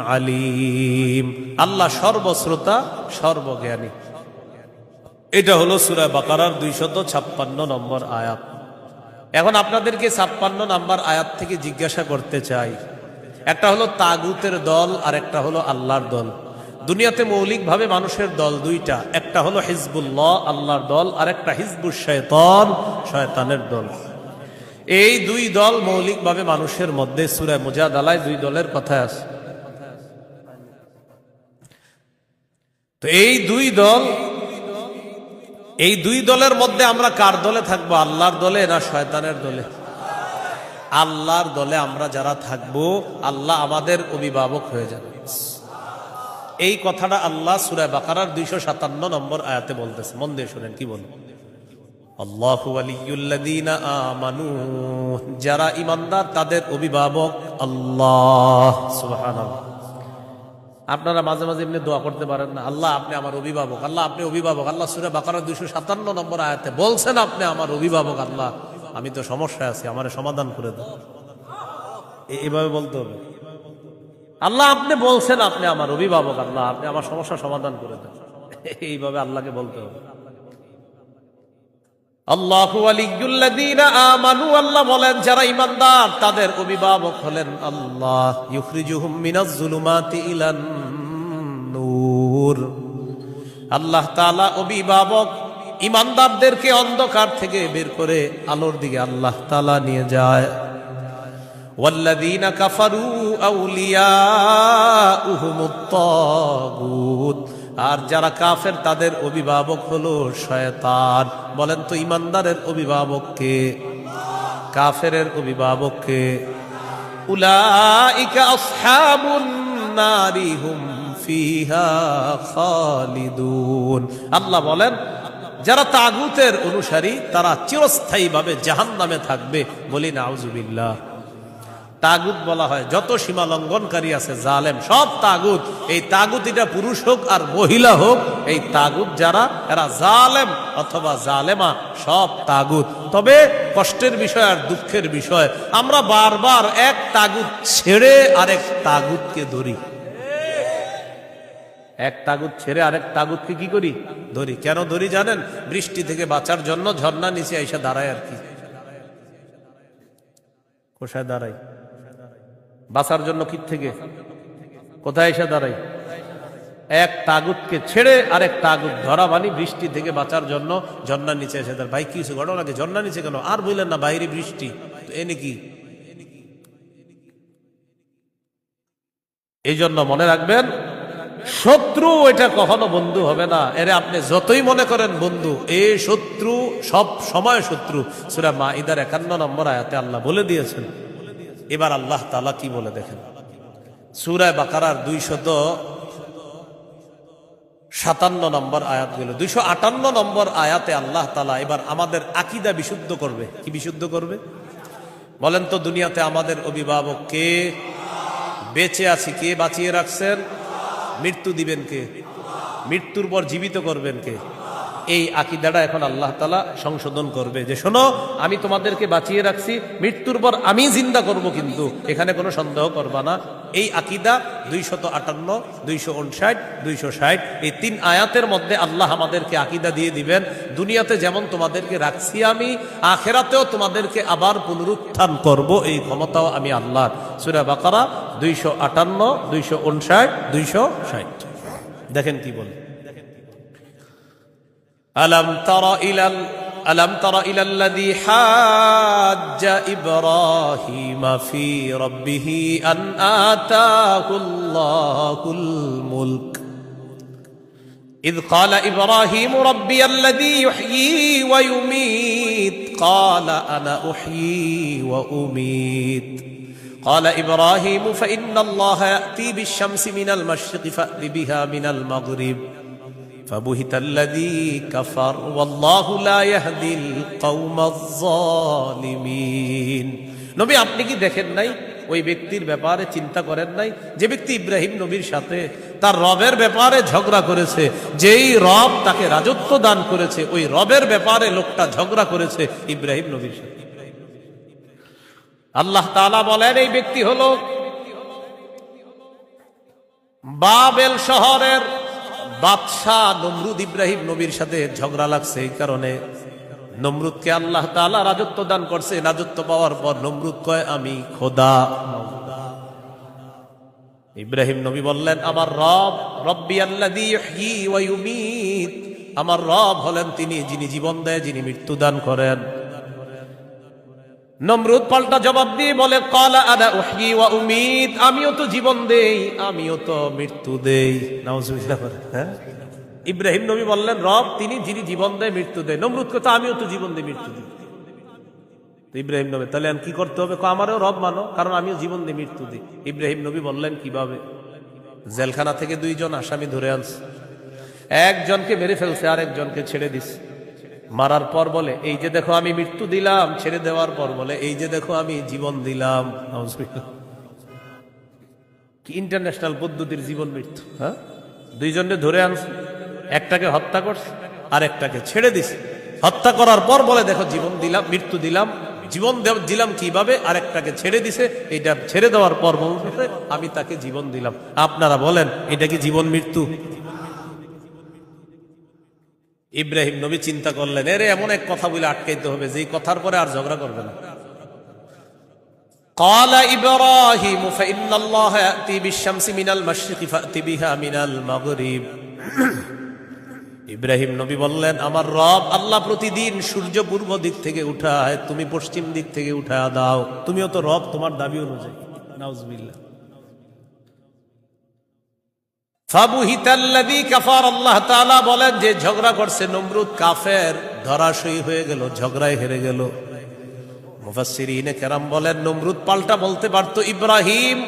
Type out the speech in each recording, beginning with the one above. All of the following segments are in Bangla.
আলিম। আল্লাহ সর্বশ্রোতা, সর্বজ্ঞানী। এটা হলো সূরা বাকারার দুইশত ছাপ্পান্ন নম্বর আয়াত। এখন আপনাদেরকে ছাপ্পান্ন নম্বর আয়াত থেকে জিজ্ঞাসা করতে চাই। একটা হলো তাগুতের দল আর একটা হলো আল্লাহর দল। দুনিয়াতে মৌলিকভাবে মানুষের দল দুইটা। একটা হলো হিজবুল্লাহ, আল্লাহর দল আর একটা হিজবুল শয়তান, শয়তানের দল। এই দুই দল মৌলিকভাবে মানুষের মধ্যে সুরায় মুজাদালায় দুই দলের কথা আছে। তো এই দুই দল, এই দুই দলের মধ্যে আমরা কার দলে থাকব? আল্লাহর দলে না শয়তানের দলে? আল্লাহর দলে আমরা যারা থাকব, আল্লাহ আমাদের অভিভাবক হয়ে যাবে। এই কথাটা আল্লাহ সুরায় বাকারার দুইশো সাতান্ন নম্বর আয়াতে বলতেছে। মন দিয়ে শুনেন, কি বলব? যারা ইমানদার তাদের অভিভাবক আল্লাহ। আপনারা মাঝে মাঝে এমনি দোয়া করতে পারেন না, আল্লাহ আপনি আমার অভিভাবক, আল্লাহ আপনি অভিভাবক, আল্লাহ সুরে বাকারা দুইশো সাতান্ন নম্বর আয়াতে বলছেন আপনি আমার অভিভাবক আল্লাহ। আমি তো সমস্যায় আছি, আমার সমাধান করে এ- এভাবে বলতে হবে। আল্লাহ আপনি বলছেন আপনি আমার অভিভাবক আল্লাহ, আপনি আমার সমস্যা সমাধান করে দেন। এইভাবে আল্লাহকে বলতে হবে। আমানু, আল্লাহ বলেন, যারা তাদের অভিভাবক হলেন আল্লাহ। মিনাজ আল্লাহ তাআলা অভিভাবক ইমানদারদেরকে অন্ধকার থেকে বের করে আলোর দিকে আল্লাহ তালা নিয়ে যায়। কাফারু আউলিয়াউহুমুত আর যারা কাফের, তাদের অভিভাবক হলো শয়তান। বলেন তো, ইমানদারের অভিভাবককে কাফেরের অভিভাবককে উলাইকা হুম আল্লাহ বলেন, যারা তাগুতের অনুসারী, তারা চিরস্থায়ীভাবে জাহান্নামে থাকবে। বলি, নাউজুবিল্লাহ। তাগুত বলা হয়। যত সীমা লঙ্ঘনকারী আছে, জালেম, সব তাগুত। এই তাগুত এটা পুরুষ হোক আর মহিলা হোক, এই তাগুত যারা, এরা জালেম অথবা জালেমা, সব তাগুত। তবে কষ্টের বিষয় আর দুঃখের বিষয়, আমরা বারবার এক তাগুত ছেড়ে আরেক তাগুতকে ধরি। এক তাগুত ছেড়ে আরেক তাগুতকে কি করি? ধরি। কেন ধরি জানেন? বৃষ্টি থেকে বাঁচার জন্য ঝর্ণা নিচে এসে দাঁড়ায় আর কি। কোষায় দাঁড়াই? বাঁচার জন্য কি থেকে? কোথায় এসে দাঁড়াই? এক তাগুতকে ছেড়ে আরেক তাগুত ধরা বানি বৃষ্টি থেকে বাঁচার জন্য ঝর্ণার নিচে এসে দাঁড়ায়। ভাই কিছু ঘটনাকে ঝর্ণার নিচে কেন? আর বললেন না, বাইরে বৃষ্টি। তো এ নাকি এই জন্য মনে রাখবেন, শত্রু এটা কখনো বন্ধু হবে না। এরে আপনি যতই মনে করেন বন্ধু, এ শত্রু সব সময় শত্রু। সুরা মা ইদার একান্ন নম্বর আয়াতে আল্লাহ বলে দিয়েছেন এবার আল্লাহ তালা কি বলে দেখেন? সুরায় বাকারার দুইশত সাতান্ন নম্বর আয়াতগুলো দুইশো আটান্ন নম্বর আয়াতে আল্লাহ তালা এবার আমাদের আকিদা বিশুদ্ধ করবে। কি বিশুদ্ধ করবে? বলেন তো দুনিয়াতে আমাদের অভিভাবক কে? বেঁচে আছি কে? বাঁচিয়ে রাখছেন? মৃত্যু দিবেন কে? মৃত্যুর পর জীবিত করবেন কে? এই আকিদাটা এখন আল্লাহ তালা সংশোধন করবে যে, শোনো, আমি তোমাদেরকে বাঁচিয়ে রাখছি, মৃত্যুর পর আমি জিন্দা করব কিন্তু, এখানে কোনো সন্দেহ করবা না। এই আকিদা দুইশত আটান্ন, দুইশো উনষাট, দুইশো ষাট, এই তিন আয়াতের মধ্যে আল্লাহ আমাদেরকে আকিদা দিয়ে দিবেন, দুনিয়াতে যেমন তোমাদেরকে রাখছি আমি, আখেরাতেও তোমাদেরকে আবার পুনরুত্থান করব। এই ক্ষমতাও আমি আল্লাহ সুরা বাকারা, দুইশো আটান্ন, দুইশো উনষাট, দুইশো ষাট। দেখেন কি বলে। ألم تر إلى ألم تر إلى الذي حاج إبراهيم في ربه أن آتاه الله الملك؟ إذ قال إبراهيم ربي الذي يحيي ويميت قال أنا أحيي وأميت. قال إبراهيم فإن الله يأتي بالشمس من المشرق فأت بها من المغرب. فبهت الذي كفر والله لا يهدي القوم الظالمين নবী আপনি কি দেখেন নাই ওই ব্যক্তির ব্যাপারে চিন্তা করেন নাই যে ব্যক্তি ইব্রাহিম নবীর সাথে তার রবের ব্যাপারে ঝগড়া করেছে যেই রব তাকে রাজত্ব দান করেছে ওই রবের ব্যাপারে লোকটা ঝগড়া করেছে ইব্রাহিম নবীর সাথে আল্লাহ তাআলা বলেন এই ব্যক্তি হলো বাবেল শহরের বাদশাহ নমরুদ ইব্রাহিম নবীর সাথে ঝগড়া লাগছে এই কারণে। নমরুদকে আল্লাহ তাআলা রাজত্ব দান করছে। রাজত্ব পাওয়ার পর নমরুদ কয়, আমি খোদা। ইব্রাহিম নবী বললেন, আমার রব, রব্বি ওয়া আমার রব হলেন তিনি যিনি জীবন দেয়, যিনি মৃত্যু দান করেন। নমরুদ পাল্টা জবাব দিয়ে বলে, কলা আদা উহি ওয়া উমিদ আমিও তো জীবন দেই, আমিও তো মৃত্যু দেই। হ্যাঁ? ইব্রাহিম নবী বললেন, রব, তিনি যিনি জীবন দেয়, মৃত্যু দেয়। নমরুদ কথা আমিও তো জীবন দিই, মৃত্যু দিই। ইব্রাহিম নবী, তাহলে কি করতে হবে? আমারও রব মানো, কারণ আমিও জীবন দিই, মৃত্যু দিই। ইব্রাহিম নবী বললেন, কীভাবে? জেলখানা থেকে দুইজন আসামি ধরে আনছে। একজনকে মেরে ফেলছে আর একজনকে ছেড়ে দিছে। মারার পর বলে, এই যে দেখো আমি মৃত্যু দিলাম, ছেড়ে দেওয়ার পর বলে, এই যে দেখো আমি জীবন দিলাম। কি ইন্টারন্যাশনাল পদ্ধতির জীবন মৃত্যু হ্যাঁ? দুইজনকে ধরে আনছে, একটাকে হত্যা করছে আর একটাকে ছেড়ে দিছে। হত্যা করার পর বলে, দেখো জীবন দিলাম, মৃত্যু দিলাম, জীবন দিলাম কীভাবে আর একটাকে ছেড়ে দিছে এটা ছেড়ে দেওয়ার পর বলতেছে আমি তাকে জীবন দিলাম। আপনারা বলেন, এটা কি জীবন মৃত্যু? ইব্রাহিম নবী চিন্তা করলেন এরে এমন এক কথা বলে আটকাইতে হবে যে এই কথার পরে আর ঝগড়া করবে না قال إبراهيم فإن الله يأتي بالشمس من المشرق فأتي بها من المغرب ইব্রাহিম নবী বললেন আমার রব আল্লাহ প্রতিদিন সূর্য পূর্ব দিক থেকে উঠায় তুমি পশ্চিম দিক থেকে উঠায় দাও তুমিও তো রব তোমার দাবি অনুযায়ী নাউজুবিল্লাহ ফাবুহিতাল্লাযী কাফার আল্লাহ তাআলা বলেন, যে ঝগড়া করছে নমরুদ কাফের, ধরাশয়ী হয়ে গেল, ঝগড়ায় হেরে গেল। মুফাসসিরিনে কেরাম বলেন, নমরুদ পাল্টা বলতে পারতো, ইব্রাহিম,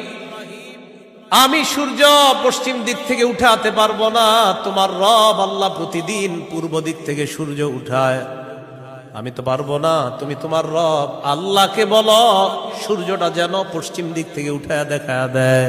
আমি সূর্য পশ্চিম দিক থেকে উঠাতে পারব না, তোমার রব আল্লাহ প্রতিদিন পূর্ব দিক থেকে সূর্য উঠায়। আমি তো পারব না, তুমি তোমার রব আল্লাহকে বলো, সূর্যটা যেন পশ্চিম দিক থেকে উঠায় দেখা দেয়।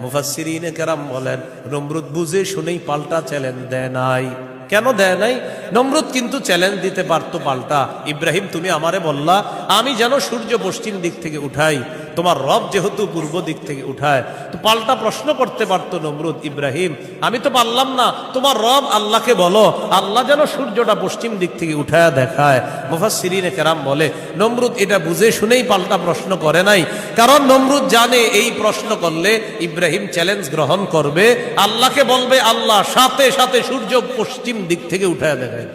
মুফাসসিরিনে কেরাম বলেন, নমরুদ বুঝে শুনেই পাল্টা চ্যালেঞ্জ দেয় নাই। কেন দেয় নাই? নমরুদ কিন্তু চ্যালেঞ্জ দিতে পারতো পাল্টা। ইব্রাহিম, তুমি আমারে বললা, আমি যেন সূর্য পশ্চিম দিক থেকে উঠাই। তোমার রব যেহেতু পূর্ব দিক থেকে উঠায়, তো পাল্টা প্রশ্ন করতে পারতো নমরুদ ইব্রাহিম, আমি তো পারলাম না, তোমার রব আল্লাহকে বলো, আল্লাহ যেন সূর্যটা পশ্চিম দিক থেকে উঠায় দেখায়। মুফাসসিরিনে কেরাম বলে, নমরুদ এটা বুঝে শুনেই পাল্টা প্রশ্ন করে নাই, কারণ নমরুদ জানে এই প্রশ্ন করলে ইব্রাহিম চ্যালেঞ্জ গ্রহণ করবে, আল্লাহকে বলবে, আল্লাহ সাথে সাথে সূর্য পশ্চিম দিক থেকে উঠায় দেখায়।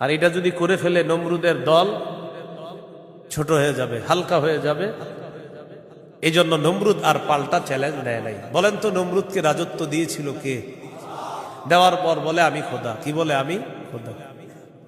আর এটা যদি করে ফেলে নমরুদের দল ছোট হয়ে যাবে, হালকা হয়ে যাবে। এই জন্য নমরুদ আর পাল্টা চ্যালেঞ্জ নেয় নাই। বলেন তো, নমরুদকে রাজত্ব দিয়েছিল কে? দেওয়ার পর বলে, আমি খোদা। কি বলে, আমি খোদা